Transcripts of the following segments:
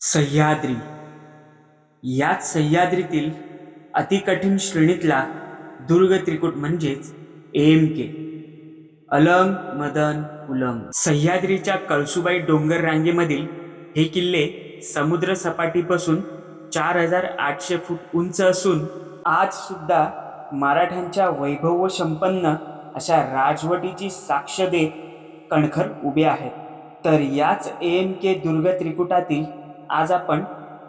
सह्याद्री. याच सह्याद्रीतील अतिकठीण श्रेणीतला दुर्ग त्रिकूट म्हणजेच एम के अलंग मदन उलंग सह्याद्रीच्या कळसुबाई डोंगर रांगेमधील हे किल्ले समुद्र सपाटीपासून चार हजार आठशे फूट उंच असून आज सुद्धा मराठ्यांच्या वैभव व संपन्न अशा राजवटीची साक्ष देत कणखर उभे आहेत. तर याच एम के दुर्ग त्रिकुटातील आज आपण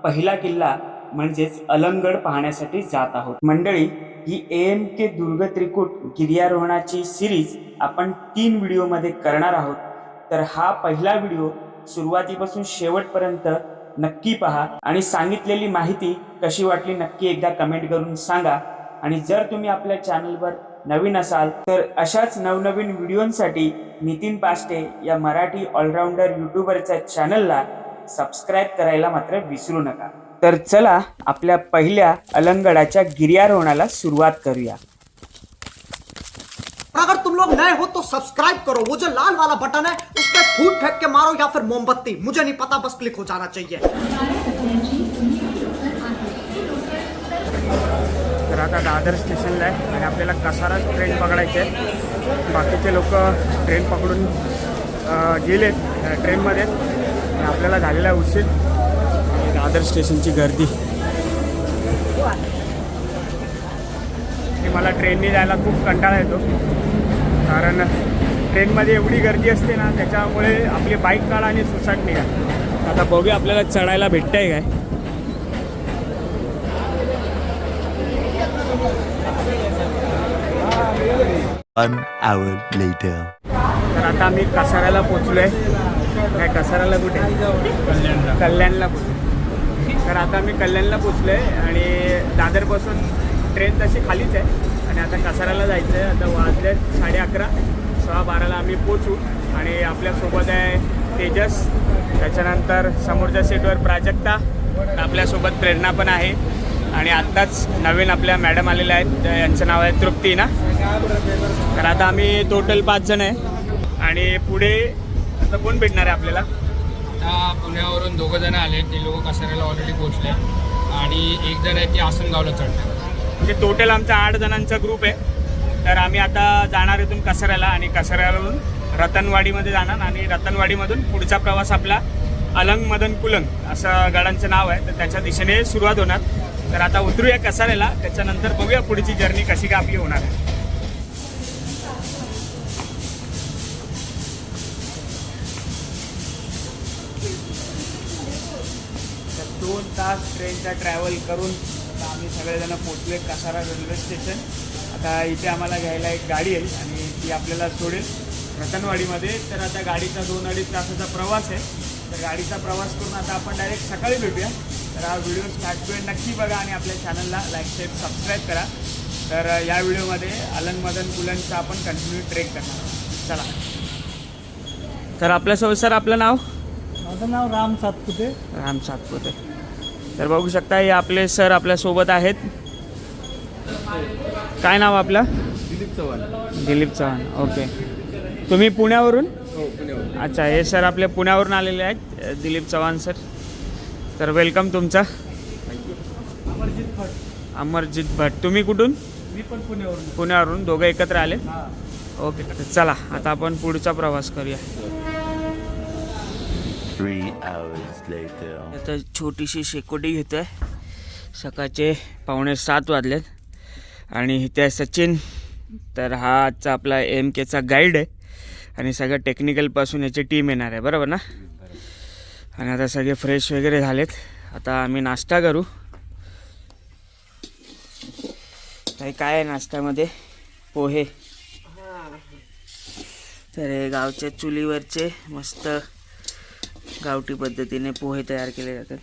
पहिला किल्ला म्हणजेच अलंगड पाहण्यासाठी जात आहोत. मंडळी ही एम के दुर्ग त्रिकूट गिर्यारोहणाची सिरीज आपण तीन व्हिडिओमध्ये करणार आहोत. तर हा पहिला व्हिडिओ सुरुवातीपासून शेवटपर्यंत नक्की पहा आणि सांगितलेली माहिती कशी वाटली नक्की एकदा कमेंट करून सांगा. आणि जर तुम्ही आपल्या चॅनलवर नवीन असाल तर अशाच नवनवीन व्हिडिओंसाठी नितीन पास्टे या मराठी ऑलराऊंडर युट्यूबरच्या चॅनलला सबस्क्राईब करायला मात्र विसरू नका. तर चला आपल्या पहिल्या अलंगडाच्या गिर्यारोहणाला सुरुवात करूया. अगर तुम लोग नए हो तो सब्सक्राइब करो. वो जो लाल वाला बटन है उस पर फूट फेंक के मारो या फिर मोमबत्ती. मुझे नहीं पता बस क्लिक हो जाना चाहिए. तर आता दादर स्टेशनला आहे आणि आपल्याला कसाराच ट्रेन पकडायची आहे बाकीचे लोक ट्रेन पकडून गेलेत ट्रेनमध्ये आणि आपल्याला झालेला आहे उशीर दादर स्टेशनची गर्दी. मला ट्रेनने जायला खूप कंटाळा येतो. कारण ट्रेनमध्ये एवढी गर्दी असते ना त्याच्यामुळे आपली बाईक काढा आणि सुसाट निघा. आता बघूया आपल्याला चढायला भेटतंय काय. One hour later. तर आता आम्ही कसाऱ्याला पोचलो आहे नाही कसाराला कुठे? कल्याणला कल्याणला तर आता मी कल्याणला पोचलो आहे आणि दादरपासून ट्रेन तशी खालीच आहे. आणि आता कसाराला जायचं आहे आता वाजले साडे अकरा सहा बाराला आम्ही पोचू. आणि आपल्यासोबत आहे तेजस. त्याच्यानंतर समोरच्या सीटवर प्राजक्ता. आपल्यासोबत प्रेरणा पण आहे. आणि आत्ताच नवीन आपल्या मॅडम आलेल्या आहेत. यांचं नाव आहे तृप्ती ना तर आता आम्ही टोटल पाच जण आहे. आणि पुढे आता कोण भेटणार आहे आपल्याला? आता पुण्यावरून दोघं जण आले ते लोक कसाऱ्याला ऑलरेडी पोहोचले. आणि एक जण आहे ते आसनगावला चढले म्हणजे टोटल आमचा आठ जणांचा ग्रुप आहे. तर आम्ही आता जाणार इथून कसाऱ्याला आणि कसाऱ्यावरून रतनवाडीमध्ये जाणार आणि रतनवाडीमधून पुढचा प्रवास आपला अलंग मदन कुलंग असं गडांचं नाव आहे. तर त्याच्या दिशेने सुरुवात होणार. तर आता उतरूया कसाऱ्याला. त्याच्यानंतर बघूया पुढची जर्नी कशी काय आपली होणार आहे. दोन तास ट्रेनचा ट्रॅव्हल करून आता आम्ही सगळेजण पोचलो आहे कसारा रेल्वे स्टेशन आता इथे आम्हाला घ्यायला एक गाडी येईल आणि ती आपल्याला सोडेल. रतनवाडीमध्ये. तर आता गाडीचा दोन अडीच तासाचा प्रवास आहे. तर गाडीचा प्रवास करून आता आपण डायरेक्ट सकाळी भेटूया. तर हा व्हिडिओ स्टार्ट टू नक्की बघा आणि आपल्या चॅनलला लाईक शेअर सबस्क्राईब करा. तर या व्हिडिओमध्ये अलंग मदन कुलनचा आपण कंटिन्यू ट्रेक करणार चला. तर आपल्यासोबत सर आपलं नाव? माझं नाव राम सातपुते. राम सातपुते. तर बघू शकता हे आपले सर आपल्यासोबत आहेत. काय नाव आपलं? दिलीप चव्हाण. दिलीप चव्हाण ओके. तुम्ही पुण्यावरून? हो पुण्यावर अच्छा हे सर आपले पुण्यावरून आलेले आहेत दिलीप चव्हाण सर. तर वेलकम तुमचा. अमरजीत भट अमरजित भट तुम्ही कुठून? मी पण पुण्यावरून. पुण्यावरून दोघं एकत्र आले? हा. ओके तर चला आता आपण पुढचा प्रवास करूया. Three hours later. आता छोटीशी शेकोटी घेतो आहे सकाळचे पावणे सात वाजलेत. आणि इथे आहे सचिन. तर हा आजचा आपला एम केचा गाईड आहे. आणि सगळं टेक्निकलपासून याची टीम येणार आहे. बरोबर ना? आणि आता सगळे फ्रेश वगैरे झालेत. आता आम्ही नाश्ता करू. काही काय आहे नाश्त्यामध्ये? पोहे. तर हे गावच्या चुलीवरचे मस्त गावठी पद्धतीने पोहे तयार केले जातात.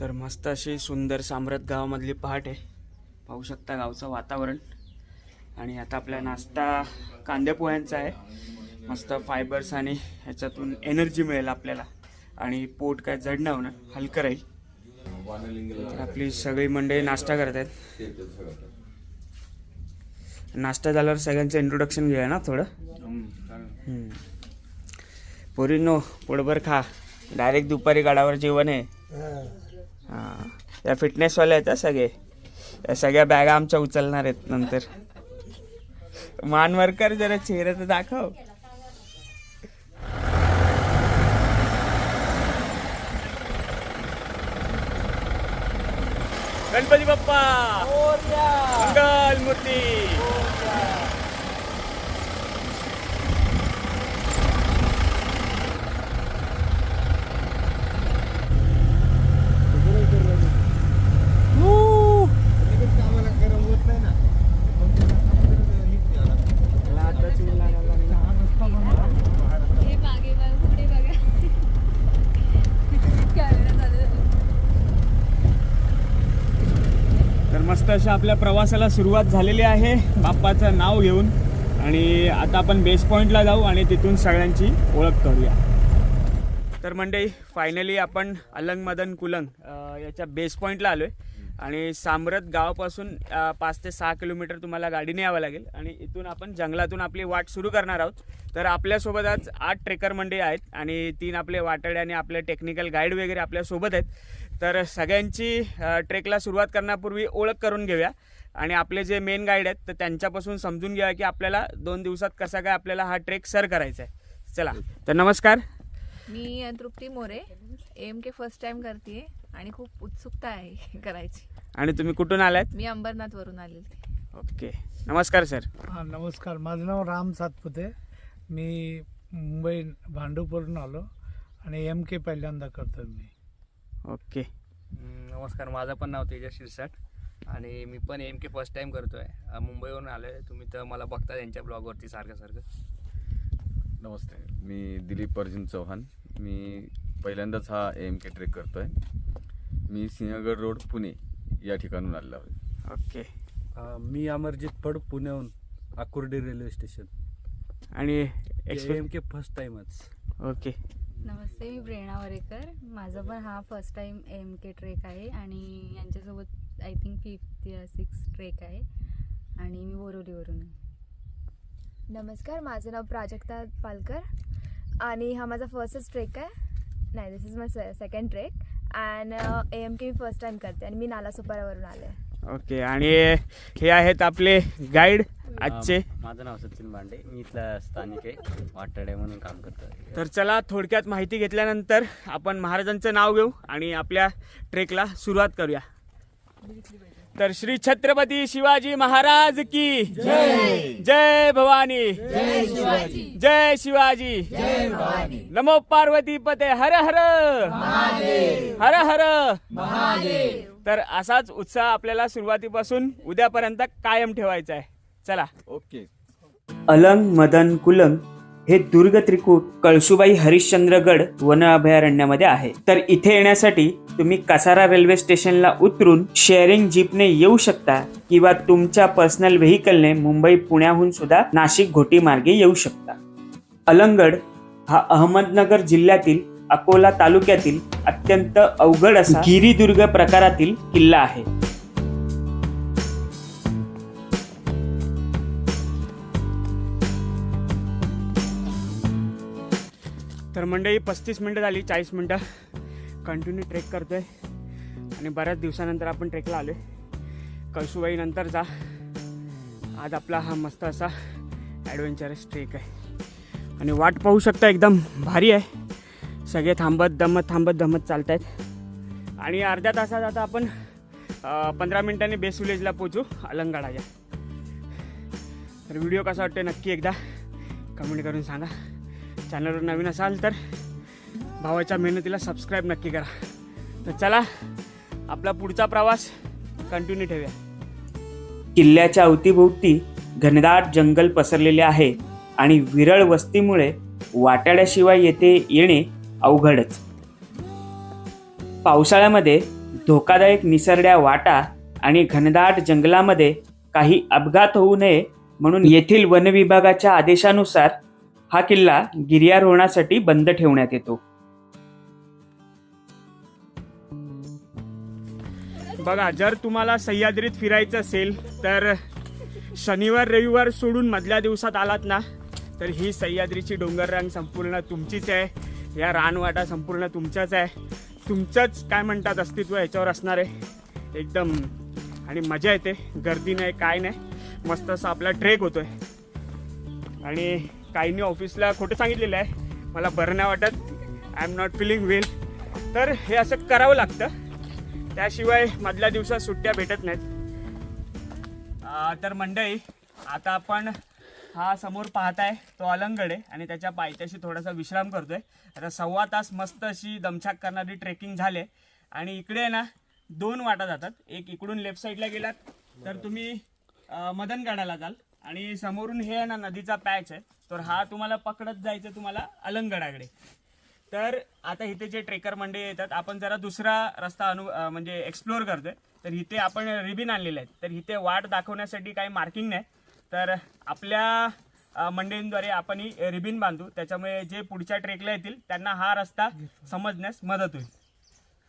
तर मस्त अशी सुंदर साम्रात गावामधली पहाट आहे. पाहू शकता गावचं वातावरण. आणि आता आपला नाश्ता कांद्या पोह्यांचा आहे. मस्त फायबर्स आणि ह्याच्यातून एनर्जी मिळेल आपल्याला. आणि पोट काय जड नाही होणार हलकं राहील. आपली सगळी मंडळी नाश्ता करत आहेत. नाश्ता झाल्यावर सगळ्यांचं इंट्रोडक्शन घेऊया ना थोडं? हम्म. पोरींनो पोटभर खा. डायरेक्ट दुपारी गडावर जेवण आहे. हां. या फिटनेसवाले आहेत सगळे. या सगळ्या बॅगा आमच्या उचलणार आहेत नंतर. मानवरकर जरा चेहरा तर दाखव. गणपती बाप्पा! मंगल मूर्ती हे मागे बघा पुढे बघा कॅमेरा चालू झाला. तर मस्त अशा आपल्या प्रवासाला सुरुवात झालेली आहे. बाप्पाचं नाव घेऊन. आणि आता आपण बेस पॉईंटला जाऊ आणि तिथून सगळ्यांची ओळख करूया. तर मंडळी फायनली आपण अलंग मदन कुलंग याच्या बेस पॉईंटला आलो आहे आणि सामरत गावापासून पाच ते सहा किलोमीटर तुम्हाला गाडीने यावं लागेल. आणि इथून आपण जंगलातून आपली वाट सुरू करणार आहोत. तर आपल्यासोबत आज आठ ट्रेकर मंडळी आहेत. आणि तीन आपले वाटाडे आणि आपले टेक्निकल गाईड वगैरे आपल्यासोबत आहेत. तर सगळ्यांची ट्रेकला सुरुवात करण्यापूर्वी ओळख करून घेऊया. आणि आपले जे मेन गाईड आहेत तर त्यांच्यापासून समजून घ्या की आपल्याला दोन दिवसात कसा काय आपल्याला हा ट्रेक सर करायचा आहे. चला तर नमस्कार. मी Trupti More M K first time करते आणि खूप उत्सुकता आहे करायची. आणि तुम्ही कुठून आलात मी अंबरनाथवरून आलेली ओके. नमस्कार सर हा नमस्कार. माझं नाव राम सातपुते. मी मुंबई भांडूपवरून आलो आणि एम के पहिल्यांदा करतो मी. ओके. नमस्कार माझं पण नाव तेजस शिरसाट आणि मी पण एम के फर्स्ट टाइम करतो आहे मुंबईवरून आलो आहे तुम्ही तर मला बघता त्यांच्या ब्लॉगवरती सारखं सारखं. नमस्ते. मी दिलीप अर्जुन चव्हाण मी पहिल्यांदाच हा एम के ट्रेक करतो आहे मी सिंहगड रोड पुणे या ठिकाणून आलेलो आहे. ओके. मी अमरजित पड पुण्याहून आकुर्डी रेल्वे स्टेशन आणि एम के फर्स्ट टाइमच ओके. नमस्ते मी प्रेरणा वरेकर. माझं पण हा first time M K trek आहे आणि यांच्यासोबत I think fifth six trek आहे. आणि मी बोरिवलीवरून नमस्कार माझं नाव प्राजक्ता पालकर आणि हा माझा फर्स्टच ट्रेक आहे. नाही this is my second trek and a M K me first time करते आणि मी नाला सुपारावरून आले आहे. ओके आणि हे आहेत आपले गाईड आजचे. माझं नाव सचिन बांडे मी इथला स्थानिक आहे वाटाडे म्हणून काम करतो. तर चला थोडक्यात माहिती घेतल्यानंतर आपण महाराजांचं नाव घेऊ आणि आपल्या ट्रेकला सुरुवात करूया. तर श्री छत्रपती शिवाजी महाराज की जय. जय भवानी. जय शिवाजी. जय शिवाजी. जय भवानी. नमो पार्वती पते. हर हर. हर हर. तर असाच उत्साह आपल्याला सुरुवातीपासून उद्यापर्यंत कायम ठेवायचा आहे. चला. ओके. अलंग मदन कुलंग हे दुर्ग त्रिकूट कळसुबाई हरिश्चंद्रगड वन अभयारण्यामध्ये आहे. तर इथे येण्यासाठी तुम्ही कसारा रेल्वे स्टेशनला उतरून शेअरिंग जीपने येऊ शकता किंवा तुमच्या पर्सनल व्हेकलने मुंबई पुण्याहून सुद्धा नाशिक घोटी मार्गे येऊ शकता. अलंगड हा अहमदनगर जिल्ह्यातील अकोला तालुक्यातील अत्यंत अवघड असा गिरिदुर्ग प्रकारातील किल्ला आहे. तर मंडळी पस्तीस मिनटं झाली चाळीस मिनटं. कंटिन्यू ट्रेक करतोय. आणि बऱ्याच दिवसानंतर आपण ट्रेकला आलो आहे कळसुबाई नंतरचा आज आपला हा मस्त असा ॲडव्हेंचरस ट्रेक आहे. आणि वाट पाहू शकता एकदम भारी आहे. सगळे थांबत दमत थांबत दमत चालत आहेत आणि अर्ध्या तासात आता आपण पंधरा मिनिटांनी बेस विलेजला पोचू अलंगाडाच्या तर व्हिडिओ कसा वाटतो नक्की एकदा कमेंट करून सांगा. चॅनलवर नवीन असाल तर भावाच्या मेहनतीला सबस्क्राईब नक्की करा. तर चला आपला पुढचा प्रवास कंटिन्यू ठेवूया. किल्ल्याच्या अवतीभोवती घनदाट जंगल पसरलेले आहे आणि विरळ वस्तीमुळे वाटाड्याशिवाय येथे येणे अवघडच. पावसाळ्यामध्ये धोकादायक निसरड्या वाटा आणि घनदाट जंगलामध्ये काही अपघात होऊ नये म्हणून येथील वन विभागाच्या आदेशानुसार हा किल्ला गिर्यारोहणासाठी बंद ठेवण्यात येतो. बघा जर तुम्हाला सह्याद्रीत फिरायचं असेल तर शनिवार रविवार सोडून मधल्या दिवसात आलात ना तर ही सह्याद्रीची डोंगररांग संपूर्ण तुमचीच आहे. या रानवाटा संपूर्ण तुमच्याच आहे. तुमचंच काय म्हणतात अस्तित्व याच्यावर असणार आहे. एकदम. आणि मजा येते. गर्दी नाही काय नाही. मस्त असा आपला ट्रेक होतोय. आणि काहींनी ऑफिसला खोटं सांगितलेलं आहे. मला बरं नाही वाटत. I am not feeling well तर हे असं करावं लागतं. त्याशिवाय मधल्या दिवसात सुट्ट्या भेटत नाहीत. तर मंडळी आता आपण हा समोर पाहताय तो अलंगड आहे आणि त्याच्या पायथ्याशी थोडासा विश्राम करतोय. आता सव्वा तास मस्त अशी दमछाक करणारी ट्रेकिंग झाले आणि इकडे आहे ना दोन वाटा जातात. एक इकडून लेफ्ट साईडला गेलात तर तुम्ही मदनगडाला जाल. आणि समोरून हे आहे ना नदीचा पॅच आहे. तर हा तुम्हाला पकडत जायचं तुम्हाला अलंगडाकडे. तर आता इथे जे ट्रेकर मंडळी येतात आपण जरा दुसरा रस्ता अनु म्हणजे एक्सप्लोअर करतोय. तर इथे आपण रिबिन आणलेले आहेत. तर इथे वाट दाखवण्यासाठी काही मार्किंग नाही. तर आपल्या मंडळींद्वारे आपण ही रिबिन बांधू. त्याच्यामुळे जे पुढच्या ट्रेकला येतील त्यांना हा रस्ता समजण्यास मदत होईल.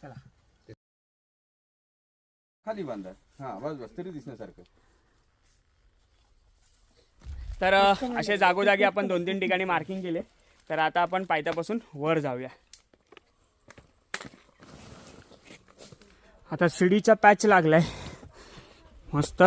चला. खाली बांधा. हा बस बस तरी दिसण्यासारखं. तर असे जागोजागी आपण दोन तीन ठिकाणी मार्किंग केले. तर आता आपण पायथ्यापासून वर जाऊया. आता शिडीचा पॅच लागलाय. मस्त.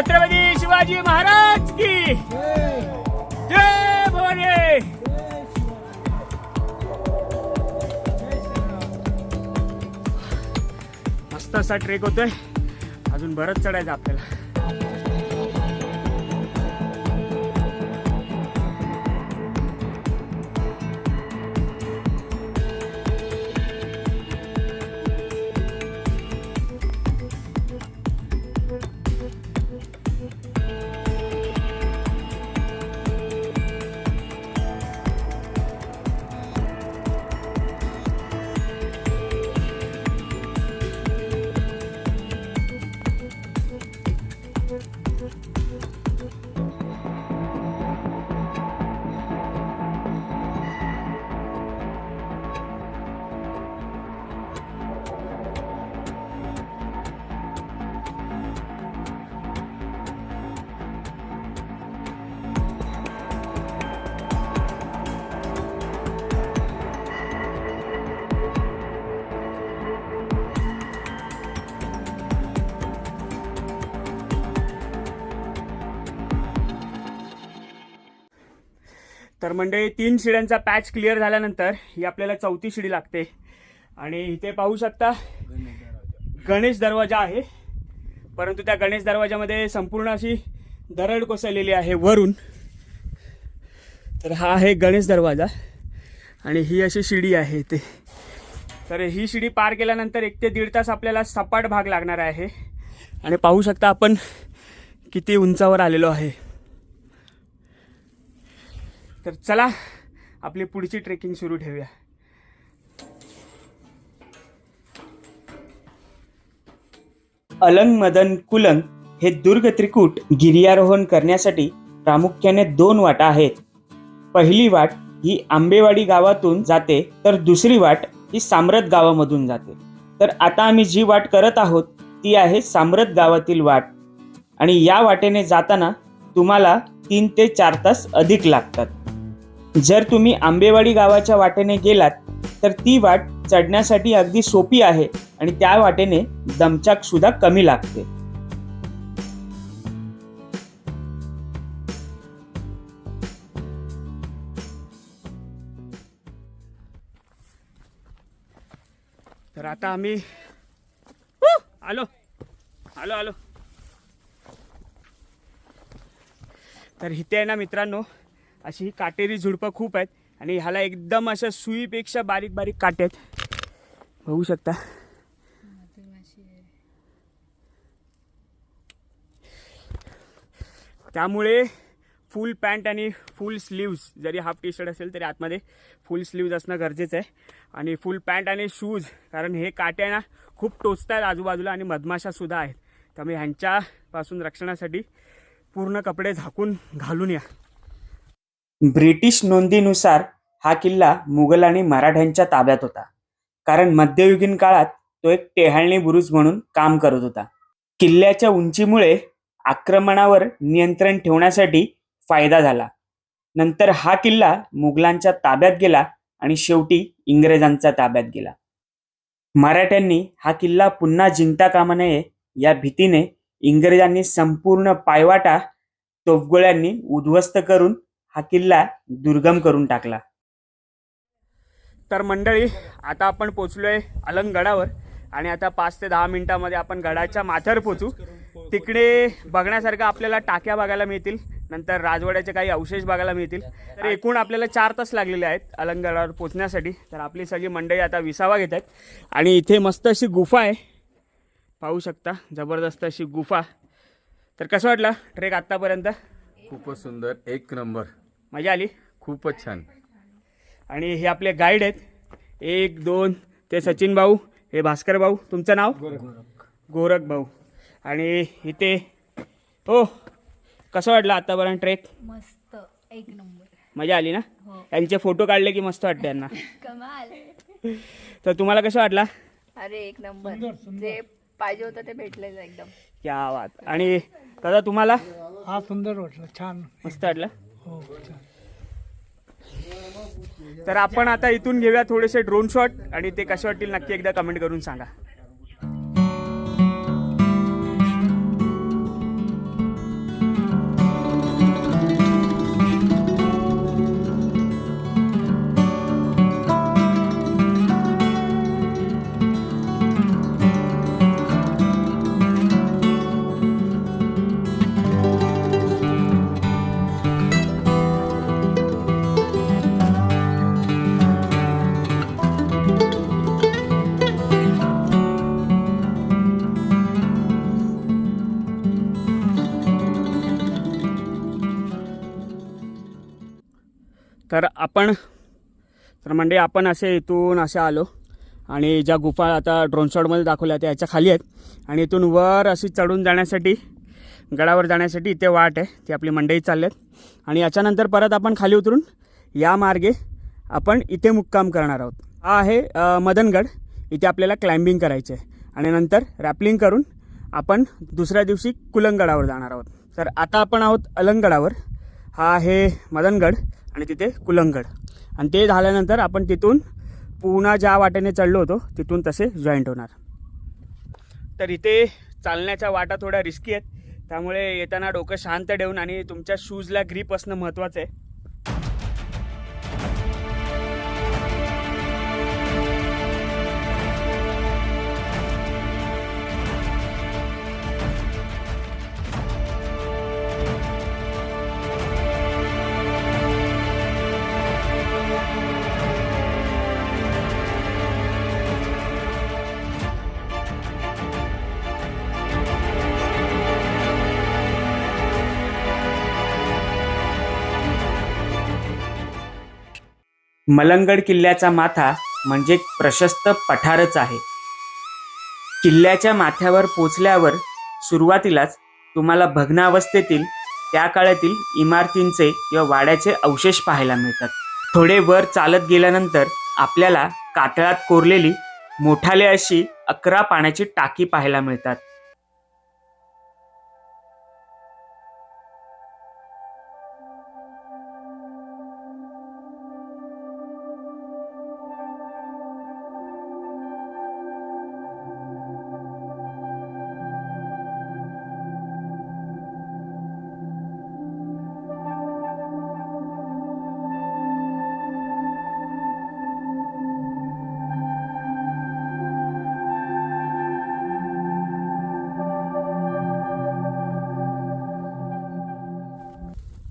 छत्रपती शिवाजी महाराज की जय भोले मस्त असा ट्रेक होतोय. अजून बरंच चढायचं आपल्याला. तर मंडळी तीन शिड्यांचा पॅच क्लिअर झाल्यानंतर ही आपल्याला चौथी शिडी लागते. आणि इथे पाहू शकता गणेश दरवाजा आहे. परंतु त्या गणेश दरवाजामध्ये संपूर्ण अशी दरड कोसळलेली आहे वरून. तर हा आहे गणेश दरवाजा आणि ही अशी शिडी आहे इथे. तर ही शिडी पार केल्यानंतर एक ते दीड तास आपल्याला सपाट भाग लागणार आहे. आणि पाहू शकता आपण किती उंचावर आलेलो आहे. तर चला आपली पुढची ट्रेकिंग सुरू ठेवूया. अलंग मदन कुलंग हे दुर्ग त्रिकूट गिर्यारोहण करण्यासाठी प्रामुख्याने दोन वाटा आहेत. पहिली वाट ही आंबेवाडी गावातून जाते तर दुसरी वाट ही साम्रत गावामधून जाते. तर आता आम्ही जी वाट करत आहोत ती आहे साम्रत गावातील वाट. आणि या वाटेने जाताना तुम्हाला तीन ते चार तास अधिक लागतात. जर तुम्ही आंबेवाडी गावाच्या वाटेने गेलात तर ती वाट चढण्यासाठी अगदी सोपी आहे आणि त्या वाटेने दमचाक सुद्धा कमी लागते. तर आता आम्ही आलो. आलो आलो. तर इथे आहे ना मित्रांनो अशी ही काटेरी झुडपं खूप आहेत आणि ह्याला एकदम अशा सुईपेक्षा बारीक बारीक काटे आहेत. बघू शकता. त्यामुळे फुल पॅन्ट आणि फुल स्लीव्ज जरी हाफ टी शर्ट असेल तरी आतमध्ये फुल स्लीव्ज असणं गरजेचं आहे. आणि फुल पॅन्ट आणि शूज कारण हे काटे ना खूप टोचतात आजूबाजूला आणि मधमाशासुद्धा आहेत. त्यामुळे ह्यांच्यापासून रक्षणासाठी पूर्ण कपडे झाकून घालून या. ब्रिटिश नोंदीनुसार हा किल्ला मुघल आणि मराठ्यांच्या ताब्यात होता. कारण मध्ययुगीन काळात तो एक टेहाळणी बुरुज म्हणून काम करत होता. किल्ल्याच्या उंचीमुळे आक्रमणावर नियंत्रण ठेवण्यासाठी फायदा झाला. नंतर हा किल्ला मुघलांच्या ताब्यात गेला आणि शेवटी इंग्रजांच्या ताब्यात गेला. मराठ्यांनी हा किल्ला पुन्हा जिंकता कामा नये या भीतीने इंग्रजांनी संपूर्ण पायवाटा तोफगोळ्यांनी उद्ध्वस्त करून हा किल्ला दुर्गम करून टाकला. तर मंडळी आता आपण पोचलोय अलंग गडावर आणि आता पाच ते दहा मिनिटामध्ये आपण गडाच्या माथ्यावर पोचू. तिकडे बघण्यासारखं आपल्याला टाक्या बघायला मिळतील नंतर राजवाड्याचे काही अवशेष बघायला मिळतील. तर एकूण आपल्याला चार तास लागलेले आहेत अलंग गडावर पोचण्यासाठी. तर आपली सगळी मंडळी आता विसावा घेत आहेत. आणि इथे मस्त अशी गुफा आहे. पाहू शकता जबरदस्त अशी गुफा. तर कसं वाटलं ट्रेक आत्तापर्यंत? खूपच सुंदर. एक नंबर. मजा आली. खूपच छान. आणि हे आपले गाईड आहेत. एक दोन ते सचिन भाऊ हे भास्कर भाऊ. तुमचं नाव? गोरख भाऊ. आणि इथे हो कसं वाटलं आतापर्यंत ट्रेक मस्त. एक नंबर. मजा आली ना? हो. यांचे फोटो काढले की मस्त वाटते यांना. कमाल. तर तुम्हाला कसं वाटला? अरे एक नंबर. जे पाहिजे होतं ते भेटलेलं एकदम. क्या बात. आणि दादा तुम्हाला? हा सुंदर वाटलं. छान. मस्त वाटलं. हो, हो, तर आपण आता इथून घेऊया थोडेसे ड्रोन शॉट आणि ते कसे वाटतील नक्की एकदा कमेंट करून सांगा. आपण तर म्हणजे आपण असे इथून असे आलो आणि ज्या गुफा आता ड्रोन शॉटमध्ये दाखवल्या त्या याच्या खाली आहेत. आणि इथून वर अशी चढून जाण्यासाठी गडावर जाण्यासाठी इथे वाट आहे. ती आपली मंडई चालली आहेत आणि याच्यानंतर परत आपण खाली उतरून या मार्गे आपण इथे मुक्काम करणार आहोत. हा आहे मदनगड. इथे आपल्याला क्लाइम्बिंग करायचे आहे आणि नंतर रॅपलिंग करून आपण दुसऱ्या दिवशी कुलंगडावर जाणार आहोत. तर आता आपण आहोत अलंगडावर. हा आहे मदनगड. आणि तिथे कुलंगड. आणि ते झाल्यानंतर आपण तिथून पुन्हा ज्या वाटेने चढलो होतो तिथून तसे जॉईंट होणार. तर इथे चालण्याच्या वाटा थोड्या रिस्की आहेत. त्यामुळे येताना डोकं शांत ठेवून आणि तुमच्या शूजला ग्रीप असणं महत्त्वाचं आहे. मलंगड किल्ल्याचा माथा म्हणजे प्रशस्त पठारच आहे. किल्ल्याच्या माथ्यावर पोचल्यावर सुरुवातीलाच तुम्हाला भग्नावस्थेतील त्या काळातील इमारतींचे किंवा वाड्याचे अवशेष पाहायला मिळतात. थोडे वर चालत गेल्यानंतर आपल्याला कातळात कोरलेली मोठाले अशी अकरा पाण्याची टाकी पाहायला मिळतात.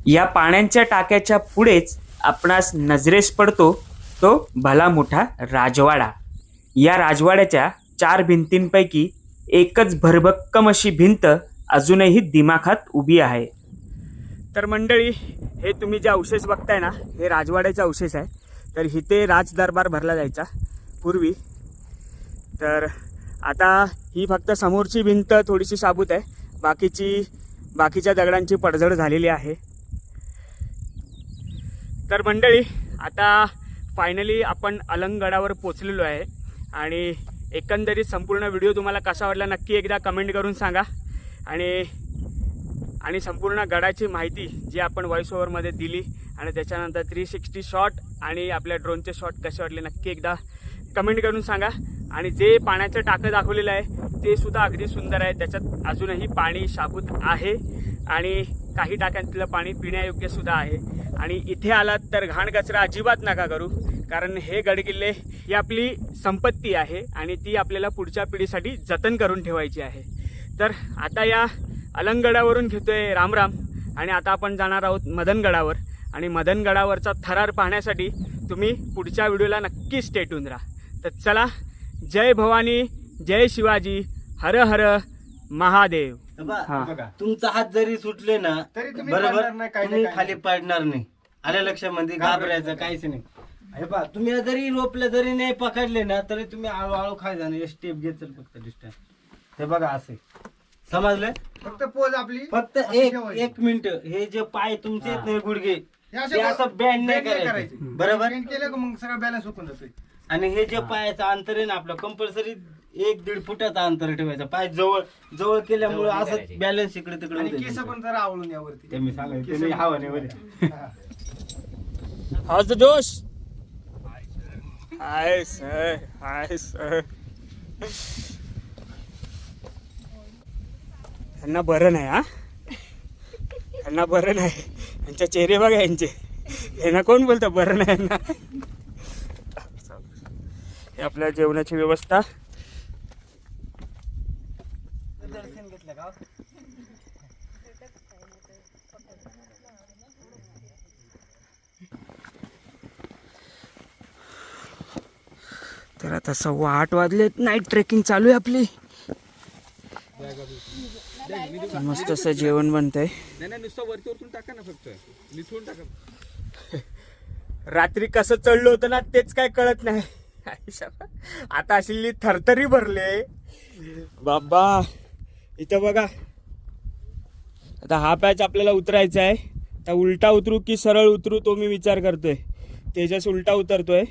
या पाण्याच्या टाक्याच्या पुढेच आपणास नजरेस पडतो तो भला मोठा राजवाडा. या राजवाड्याच्या चार भिंतींपैकी एकच भरभक्कम अशी भिंत अजूनही दिमाखात उभी आहे. तर मंडळी हे तुम्ही जे अवशेष बघताय ना हे राजवाड्याचे अवशेष आहे तर इथे राजदरबार भरला जायचा पूर्वी. तर आता ही फक्त समोरची भिंत थोडीशी साबूत आहे. बाकीची बाकीच्या दगडांची पडझड झालेली आहे. तर मंडळी आता फायनली आपण अलंगगडावर पोचलेलो आहे. आणि एकंदरीत संपूर्ण व्हिडिओ तुम्हाला कसा वाटला नक्की एकदा कमेंट करून सांगा. आणि आणि संपूर्ण गडाची माहिती जी आपण व्हॉइस ओव्हरमध्ये दिली आणि त्याच्यानंतर थ्री सिक्स्टी शॉट आणि आपल्या ड्रोनचे शॉट कसे वाटले नक्की एकदा कमेंट करून सांगा. आणि जे पाण्याचं टाकं दाखवलेलं आहे ते सुद्धा अगदी सुंदर आहे. त्याच्यात अजूनही पाणी शाबूत आहे. आणि काही टाक्यांतलं पाणी पिण्यायोग्य सुद्धा आहे. आणि इथे आलात तर घाण कचरा अजिबात नका करू कारण हे गडकिल्ले ही आपली संपत्ती आहे आणि ती आपल्याला पुढच्या पिढीसाठी जतन करून ठेवायची आहे. तर आता या अलंगडावरून घेतोय रामराम आणि आता आपण जाणार आहोत मदनगडावर. आणि मदनगडावरचा थरार पाहण्यासाठी तुम्ही पुढच्या व्हिडिओला नक्की स्टेटून राहा. तर चला जय भवानी जय शिवाजी हर हर महादेव. हा. तुमचा हात जरी सुटले ना बरोबर तुम्ही खाली पडणार नाही. आल्या लक्षामध्ये घाबरायचं काहीच नाही. हे पा तुम्ही जरी रोपले जरी नाही पकडले ना तरी तुम्ही हळूहळू खाय जाणार. स्टेप घेत चल फक्त डिस्टन्स हे बघा असे. समजले? फक्त पोज आपली. फक्त एक एक मिनिट हे जे पाय तुमचे आहेत ना, हे गुडघे ते असं बँड नाही करायचं. बरोबर? केलं का मग सगळा बॅलन्स जातोय आणि हे जे पायाचं अंतर आहे ना आपलं कंपल्सरी एक दीड फुटाचं अंतर ठेवायचं. पाय जवळ जवळ केल्यामुळे असं बॅलन्स इकडे तिकडे होतं केस पण जरा आवळून यावरती ते मी सांगायचं ते मी हवा नाही बरं How's the जोश. Hi sir hi sir. यांना बरं नाही हा? यांना बरं नाही. यांच्या चेहरे बघा यांचे यांना कोण बोलतं? बरं नाही यांना हे आपल्या जेवणाची व्यवस्था. तर आता सव्वा आठ वाजलेत. नाईट ट्रेकिंग चालू आहे आपली. मस्त असं जेवण बनतंय. आहे रात्री कसं चढलो होतं ना तेच काय कळत नाही. आता अशी थरथरी भरले. बाबा इथं बघा. आता हा पॅच आपल्याला उतरायचा आहे. तर उलटा उतरू की सरळ उतरू तो मी विचार करतोय. तेजस उलटा उतरतोय.